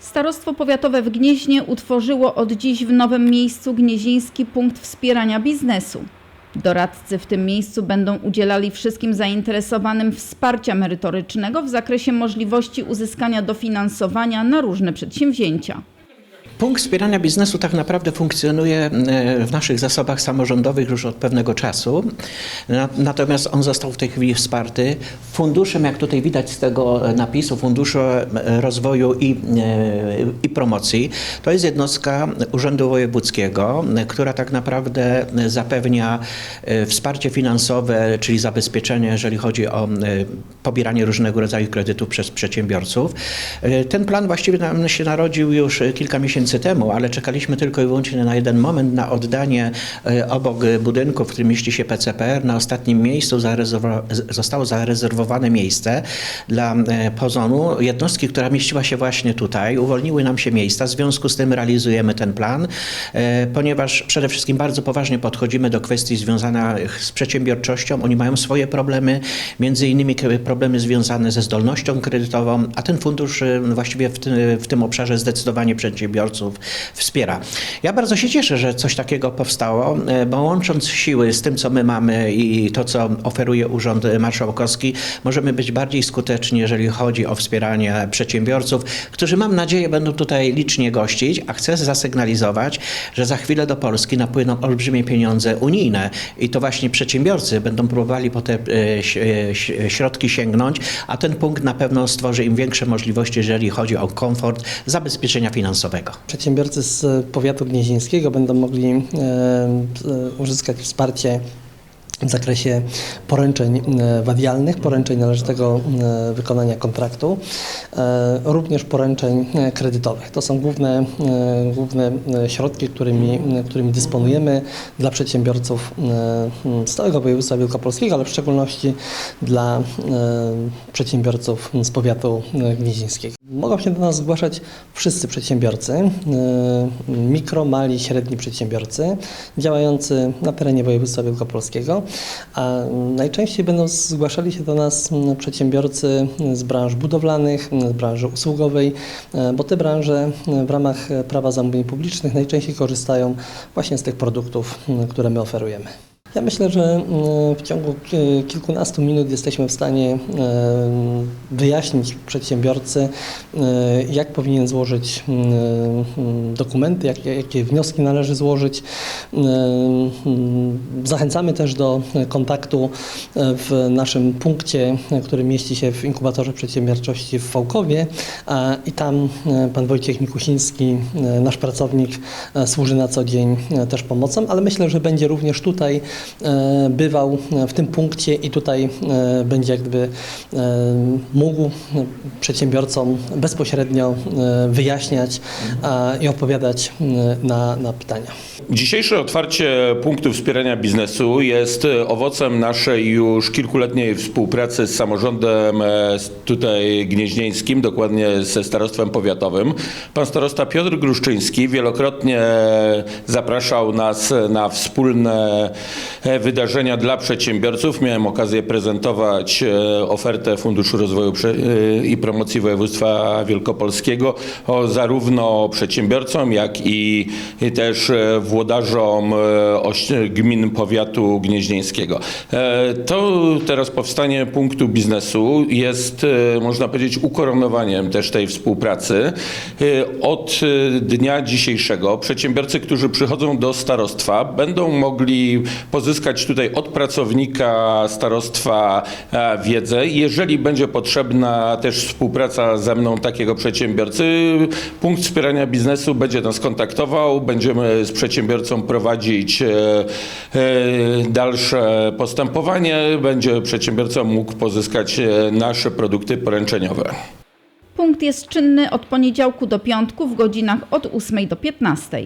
Starostwo Powiatowe w Gnieźnie utworzyło od dziś w nowym miejscu Gnieźnieński Punkt Wspierania Biznesu. Doradcy w tym miejscu będą udzielali wszystkim zainteresowanym wsparcia merytorycznego w zakresie możliwości uzyskania dofinansowania na różne przedsięwzięcia. Punkt wspierania biznesu tak naprawdę funkcjonuje e, w naszych zasobach samorządowych już od pewnego czasu. Na- Natomiast on został w tej chwili wsparty funduszem, jak tutaj widać z tego napisu, Funduszem Rozwoju i, e, i Promocji. To jest jednostka Urzędu Wojewódzkiego, która tak naprawdę zapewnia e, wsparcie finansowe, czyli zabezpieczenie, jeżeli chodzi o pobieranie różnego rodzaju kredytów przez przedsiębiorców. Ten plan właściwie nam się narodził już kilka miesięcy temu, ale czekaliśmy tylko i wyłącznie na jeden moment, na oddanie e, obok budynku, w którym mieści się PCPR. Na ostatnim miejscu zostało zarezerwowane miejsce dla e, Pozonu, jednostki, która mieściła się właśnie tutaj. Uwolniły nam się miejsca, w związku z tym realizujemy ten plan, e, ponieważ przede wszystkim bardzo poważnie podchodzimy do kwestii związanych z przedsiębiorczością. Oni mają swoje problemy, między innymi problemy związane ze zdolnością kredytową, a ten fundusz właściwie w tym, w tym obszarze zdecydowanie przedsiębiorców wspiera. Ja bardzo się cieszę, że coś takiego powstało, e, bo łącząc siły z tym, co my mamy i to, co oferuje Urząd Marszałkowski, możemy być bardziej skuteczni, jeżeli chodzi o wspieranie przedsiębiorców, którzy mam nadzieję będą tutaj licznie gościć, a chcę zasygnalizować, że za chwilę do Polski napłyną olbrzymie pieniądze unijne i to właśnie przedsiębiorcy będą próbowali po te e, e, środki sięgnąć, a ten punkt na pewno stworzy im większe możliwości, jeżeli chodzi o komfort zabezpieczenia finansowego. Przedsiębiorcy z powiatu gnieźnieńskiego będą mogli e, e, uzyskać wsparcie w zakresie poręczeń e, wadialnych, poręczeń należytego wykonania kontraktu, również poręczeń kredytowych. To są główne, główne środki, którymi, którymi dysponujemy dla przedsiębiorców z całego województwa wielkopolskiego, ale w szczególności dla przedsiębiorców z powiatu gnieźnieńskiego. Mogą się do nas zgłaszać wszyscy przedsiębiorcy, e, mikro, mali, średni przedsiębiorcy działający na terenie województwa wielkopolskiego, a najczęściej będą zgłaszali się do nas m, przedsiębiorcy z branż budowlanych, z branży usługowej, e, bo te branże e, w ramach prawa zamówień publicznych najczęściej korzystają właśnie z tych produktów, które my oferujemy. Ja myślę, że mm, w ciągu ki- kilkunastu minut jesteśmy w stanie wyjaśnić przedsiębiorcy, e, jak powinien złożyć mm, mm, dokumenty, jak, jakie wnioski należy złożyć. Mm, Zachęcamy też do kontaktu e, w naszym punkcie, e, który mieści się w inkubatorze przedsiębiorczości w Fałkowie a- i tam e, pan Wojciech Mikusiński, e, nasz pracownik, e, służy na co dzień e, też pomocą, ale myślę, że będzie również tutaj e, bywał e, w tym punkcie i tutaj e, będzie jak gdyby e, mógł przedsiębiorcom bezpośrednio wyjaśniać i odpowiadać na, na pytania. Dzisiejsze otwarcie punktu wspierania biznesu jest owocem naszej już kilkuletniej współpracy z samorządem tutaj gnieźnieńskim, dokładnie ze starostwem powiatowym. Pan starosta Piotr Gruszczyński wielokrotnie zapraszał nas na wspólne wydarzenia dla przedsiębiorców. Miałem okazję prezentować e, ofertę Funduszu Rozwoju e, i Promocji Województwa Wielkopolskiego zarówno przedsiębiorcom, jak i też e, włodarzom e, gmin powiatu gnieźnieńskiego. E, To teraz powstanie punktu biznesu jest, e, można powiedzieć, ukoronowaniem też tej współpracy. E, Od e, dnia dzisiejszego przedsiębiorcy, którzy przychodzą do starostwa, będą mogli tutaj od pracownika starostwa e, wiedzę. Jeżeli będzie potrzebna też współpraca ze mną takiego przedsiębiorcy, punkt wspierania biznesu będzie nas kontaktował, będziemy z przedsiębiorcą prowadzić e, e, dalsze postępowanie, będzie przedsiębiorca mógł pozyskać nasze produkty poręczeniowe. Punkt jest czynny od poniedziałku do piątku w godzinach od 8 do 15.